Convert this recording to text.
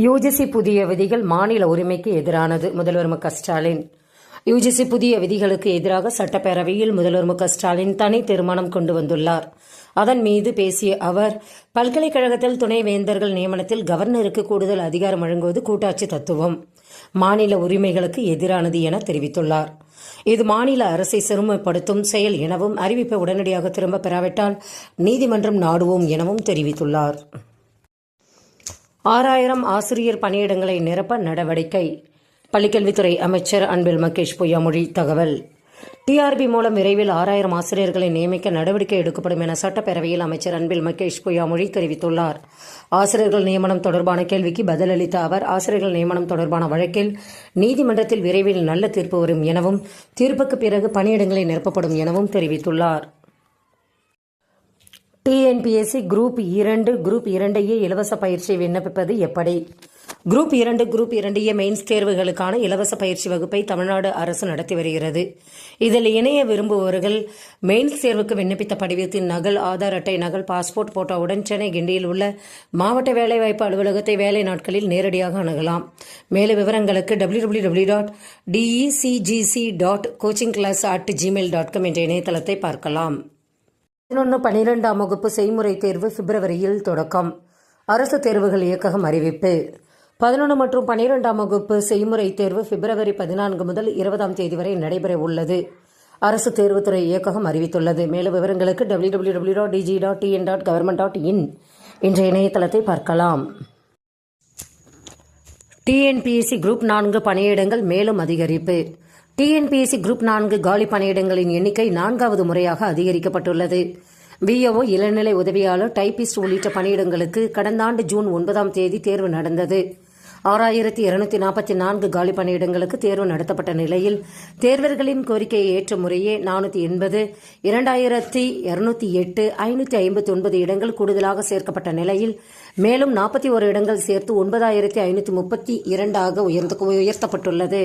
UGC புதிய விதிகள் மாநில உரிமைக்கு எதிரானது. முதல்வர் மு க ஸ்டாலின். யுஜிசி புதிய விதிகளுக்கு எதிராக சட்டப்பேரவையில் முதல்வர் மு க ஸ்டாலின் தனி தீர்மானம் கொண்டு வந்துள்ளார். அதன் மீது பேசிய அவர் பல்கலைக்கழகத்தில் துணைவேந்தர்கள் நியமனத்தில் கவர்னருக்கு கூடுதல் அதிகாரம் வழங்குவது கூட்டாட்சி தத்துவம். மாநில உரிமைகளுக்கு எதிரானது என தெரிவித்துள்ளார். இது மாநில அரசை சிறுமைப்படுத்தும் செயல் எனவும் அறிவிப்பை உடனடியாக திரும்ப பெறாவிட்டால் நீதிமன்றம் நாடுவோம் எனவும் தெரிவித்துள்ளார். ஆறாயிரம் ஆசிரியர் பணியிடங்களை நிரப்ப நடவடிக்கை. பள்ளிக்கல்வித்துறை அமைச்சர் அன்பில் மகேஷ் பொய்யாமொழி தகவல். டிஆர்பி மூலம் விரைவில் ஆறாயிரம் ஆசிரியர்களை நியமிக்க நடவடிக்கை எடுக்கப்படும் என சட்டப்பேரவையில் அமைச்சர் அன்பில் மகேஷ் பொய்யாமொழி தெரிவித்துள்ளார். ஆசிரியர்கள் நியமனம் தொடர்பான கேள்விக்கு பதிலளித்த அவர் ஆசிரியர்கள் நியமனம் தொடர்பான வழக்கில் நீதிமன்றத்தில் விரைவில் நல்ல தீர்ப்பு வரும் எனவும் தீர்ப்புக்கு பிறகு பணியிடங்களை நிரப்பப்படும் எனவும் தெரிவித்துள்ளார். டிஎன்பிஎஸ்சி குரூப் இரண்டு குரூப் இரண்டையே இலவச பயிற்சி விண்ணப்பிப்பது எப்படி? குரூப் இரண்டு குரூப் இரண்டையே மெயின்ஸ் தேர்வுகளுக்கான இலவச பயிற்சி வகுப்பை தமிழ்நாடு அரசு நடத்தி வருகிறது. இதில் இணைய விரும்புபவர்கள் மெயின்ஸ் தேர்வுக்கு விண்ணப்பித்த படிவத்தின் நகல் ஆதார் அட்டை நகல் பாஸ்போர்ட் போட்டோவுடன் சென்னை கிண்டியில் உள்ள மாவட்ட வேலைவாய்ப்பு அலுவலகத்தை வேலை நாட்களில் நேரடியாக அணுகலாம். மேலும் விவரங்களுக்கு W W W dot DECGC dot coaching class at Gmail dot com என்ற இணையதளத்தை பார்க்கலாம். பதினொன்று பனிரெண்டாம் வகுப்பு செய்முறை தேர்வு பிப்ரவரியில் தொடக்கம். அரசு தேர்வுகள் இயக்ககம் அறிவிப்பு. பதினொன்று மற்றும் பனிரெண்டாம் வகுப்பு செய்முறை தேர்வு பிப்ரவரி பதினான்கு முதல் இருபதாம் தேதி வரை நடைபெற உள்ளது. அரசு தேர்வுத்துறை இயக்ககம் அறிவித்துள்ளது. மேலும் விவரங்களுக்கு W W W dot DG dot TN dot government dot in என்ற இணையதளத்தை பார்க்கலாம் டிஎன்பிஎஸ்சி குரூப் நான்கு பணியிடங்கள் மேலும் அதிகரிப்பு. டிஎன்பிஎஸ்சி குரூப் நான்கு காலி பணியிடங்களின் எண்ணிக்கை நான்காவது முறையாக அதிகரிக்கப்பட்டுள்ளது. பிஓ இளநிலை உதவியாளர் டைபிஸ்ட் உள்ளிட்ட பணியிடங்களுக்கு கடந்த ஆண்டு ஜூன் ஒன்பதாம் தேதி தேர்வு நடந்தது. ஆறாயிரத்தி இருநூத்தி நாற்பத்தி நான்கு காலி பணியிடங்களுக்கு தேர்வு நடத்தப்பட்ட நிலையில் தேர்வர்களின் கோரிக்கையை ஏற்ற முறையே நானூற்றி எண்பது இரண்டாயிரத்தி இருநூத்தி எட்டு ஐநூற்றி ஐம்பத்தி ஒன்பது இடங்கள் கூடுதலாக சேர்க்கப்பட்ட நிலையில் மேலும் நாற்பத்தி ஒரு இடங்கள் சேர்த்து ஒன்பதாயிரத்தி ஐநூற்றி முப்பத்தி இரண்டாக உயர்ந்த உயர்த்தப்பட்டுள்ளது.